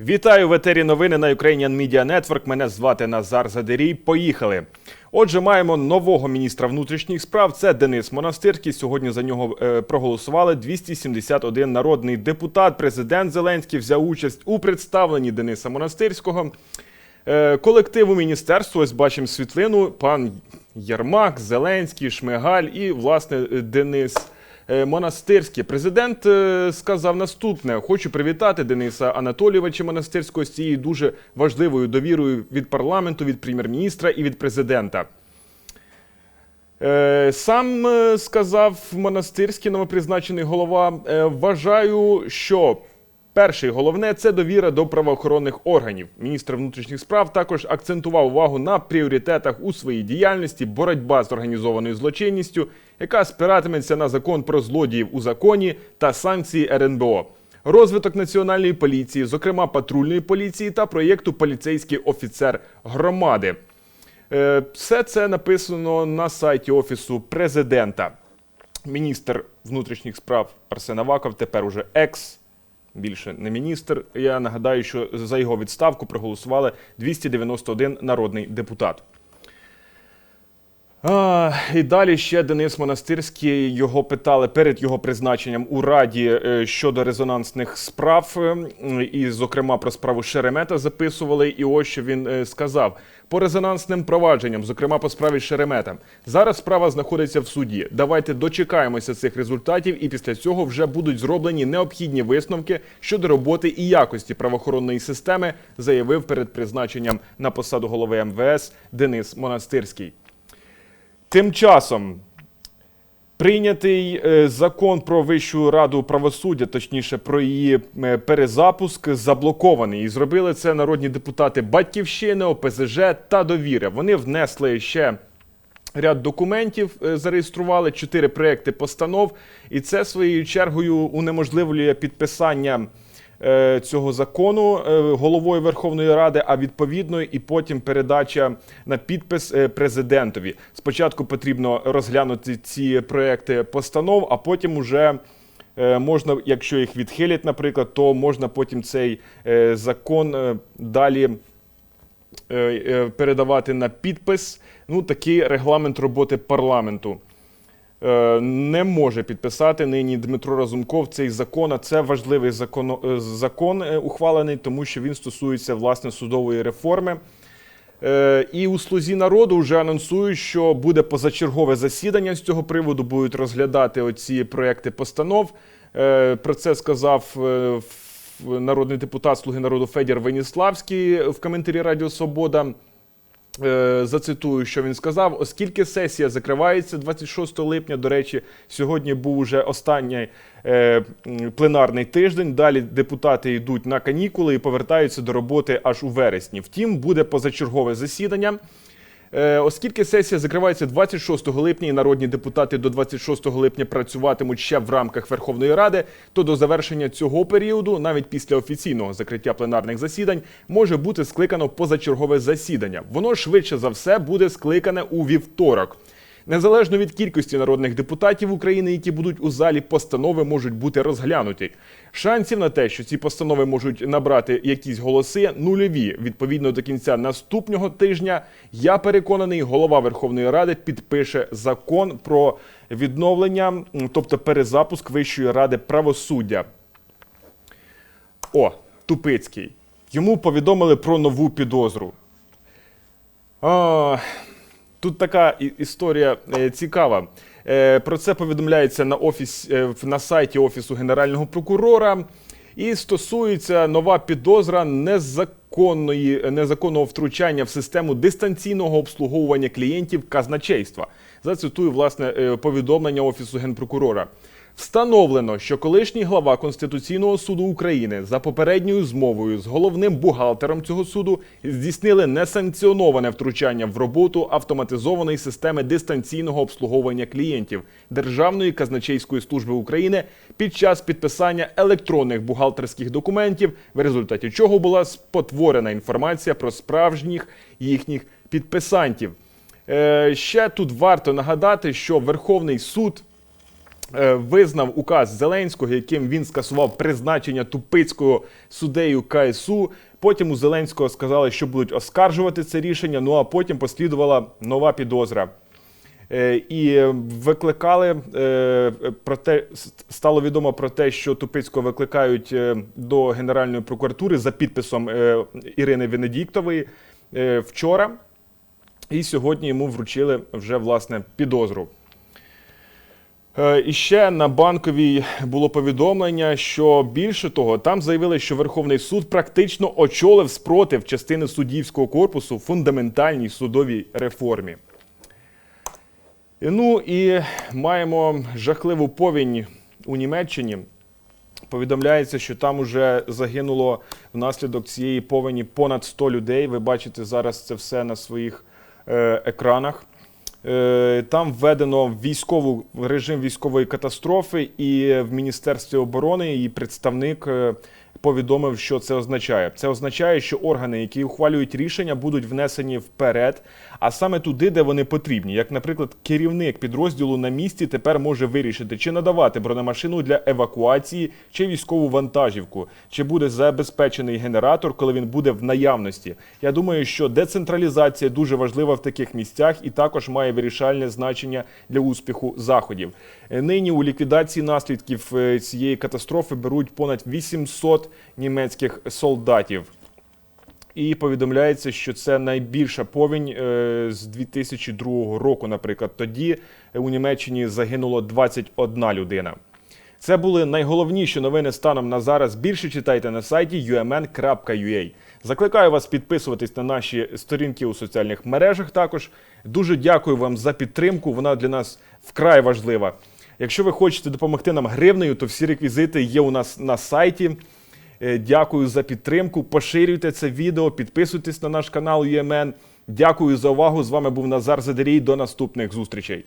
Вітаю в етері новини на Ukrainian Media Network. Мене звати Назар Задерій. Поїхали. Отже, маємо нового міністра внутрішніх справ. Це Денис Монастирський. Сьогодні за нього е, проголосували 271 народний депутат. Президент Зеленський взяв участь у представленні Дениса Монастирського. Е, колективу міністерства. Ось бачимо світлину. Пан Ярмак, Зеленський, Шмигаль і власне Денис. Е, Монастирський президент е, сказав наступне: хочу привітати Дениса Анатолійовича Монастирського з цією дуже важливою довірою від парламенту, від прем'єр-міністра і від президента. Е, Сам сказав монастирський новопризначений голова. Вважаю, що перше і головне це довіра до правоохоронних органів. Міністр внутрішніх справ також акцентував увагу на пріоритетах у своїй діяльності боротьба з організованою злочинністю, яка спиратиметься на закон про злодіїв у законі та санкції РНБО. Розвиток національної поліції, зокрема патрульної поліції та проєкту Поліцейський офіцер громади. Е, Все це написано на сайті Офісу президента. Міністр внутрішніх справ Арсен Аваков тепер уже екс, більше не міністр. Я нагадаю, що за його відставку проголосували 291 народний депутат. І далі ще Денис Монастирський його питали перед його призначенням у раді е, щодо резонансних справ, е, і, зокрема, про справу Шеремета записували. І ось що він е, сказав по резонансним провадженням, зокрема по справі Шеремета. Зараз справа знаходиться в суді. Давайте дочекаємося цих результатів, і після цього вже будуть зроблені необхідні висновки щодо роботи і якості правоохоронної системи, заявив перед призначенням на посаду голови МВС Денис Монастирський. Тим часом прийнятий е, закон про Вищу раду правосуддя, точніше про її е, перезапуск, заблокований. І зробили це народні депутати Батьківщини, ОПЗЖ та Довіра. Вони внесли ще. Ряд документів е, зареєстрували, чотири проекти постанов, і це своєю чергою унеможливлює підписання цього закону е, головою Верховної Ради, а відповідно і потім передача на підпис е, президентові. Спочатку потрібно розглянути ці проекти постанов, а потім уже. е, Можна, якщо їх відхилять, наприклад, то можна потім цей е, закон е, далі е, е, передавати на підпис. Ну, такий регламент роботи парламенту. Е, Не може підписати нині Дмитро Разумков цей закон. А це важливий закон, е, закон е, ухвалений, тому що він стосується власне судової реформи. І у слузі народу вже анонсують, що буде позачергове засідання з цього приводу. Будуть розглядати оці проекти постанов. Про це сказав народний депутат Слуги народу Федір Веніславський в коментарі Радіо Свобода. Е, Зацитую, що він сказав, оскільки сесія закривається 26 липня. До речі, сьогодні був уже останній е, пленарний тиждень. Далі депутати йдуть на канікули і повертаються до роботи аж у вересні. Втім, буде позачергове засідання. Е, Оскільки сесія закривається 26 липня і народні депутати до 26 липня працюватимуть ще в рамках Верховної Ради, то до завершення цього періоду, навіть після офіційного закриття пленарних засідань, може бути скликано позачергове засідання. Воно швидше за все буде скликане у вівторок. Незалежно від кількості народних депутатів України, які будуть у залі, постанови можуть бути розглянуті. Шансів на те, що ці постанови можуть набрати якісь голоси, нульові. Відповідно до кінця наступного тижня, я переконаний, голова Верховної Ради підпише закон про відновлення, тобто перезапуск Вищої ради правосуддя. О, Тупицький. Йому повідомили про нову підозру. А, тут така історія е, цікава. Е, про це повідомляється на, офіс, е, на сайті Офісу Генерального прокурора. І стосується нова підозра незаконної, незаконного втручання в систему дистанційного обслуговування клієнтів казначейства. Зацитую власне повідомлення Офісу генпрокурора. Встановлено, що колишній глава Конституційного суду України за попередньою змовою з головним бухгалтером цього суду здійснили несанкціоноване втручання в роботу автоматизованої системи дистанційного обслуговування клієнтів Державної казначейської служби України під час підписання електронних бухгалтерських документів, в результаті чого була спотворена інформація про справжніх їхніх підписантів. Е, ще тут варто нагадати, що Верховний суд визнав указ Зеленського, яким він скасував призначення Тупицького суддею КСУ. Потім у Зеленського сказали, що будуть оскаржувати це рішення. Ну а потім послідувала нова підозра. Е, І викликали е, про те, стало відомо про те, що Тупицького викликають е, до Генеральної прокуратури за підписом е, Ірини Венедіктової е, вчора. І сьогодні йому вручили вже власне підозру. Е, І ще на банковій було повідомлення, що більше того, там заявили, що Верховний суд практично очолив спротив частини суддівського корпусу фундаментальній судовій реформі. Ну і маємо жахливу повінь у Німеччині. Повідомляється, що там уже загинуло внаслідок цієї повені понад 100 людей. Ви бачите зараз це все на своїх е, екранах. Е, Там введено військову режим військової катастрофи, і в Міністерстві оборони і представник е, повідомив, що це означає. Це означає, що органи, які ухвалюють рішення, будуть внесені вперед, а саме туди, де вони потрібні. Як, наприклад, керівник підрозділу на місці тепер може вирішити, чи надавати бронемашину для евакуації, чи військову вантажівку, чи буде забезпечений генератор, коли він буде в наявності. Я думаю, що децентралізація дуже важлива в таких місцях і також має вирішальне значення для успіху заходів. Е, Нині у ліквідації наслідків е, цієї катастрофи беруть понад 800 німецьких солдатів. І повідомляється, що це найбільша повінь е, з 2002 року. Наприклад, тоді у Німеччині загинуло 21 людина. Це були найголовніші новини станом на зараз. Більше читайте на сайті umn.ua. Закликаю вас підписуватись на наші сторінки у соціальних мережах. Також дуже дякую вам за підтримку. Вона для нас вкрай важлива. Якщо ви хочете допомогти нам гривнею, то всі реквізити є у нас на сайті. Е, Дякую за підтримку. Поширюйте це відео, підписуйтесь на наш канал UMN. Дякую за увагу. З вами був Назар Задерій. До наступних зустрічей.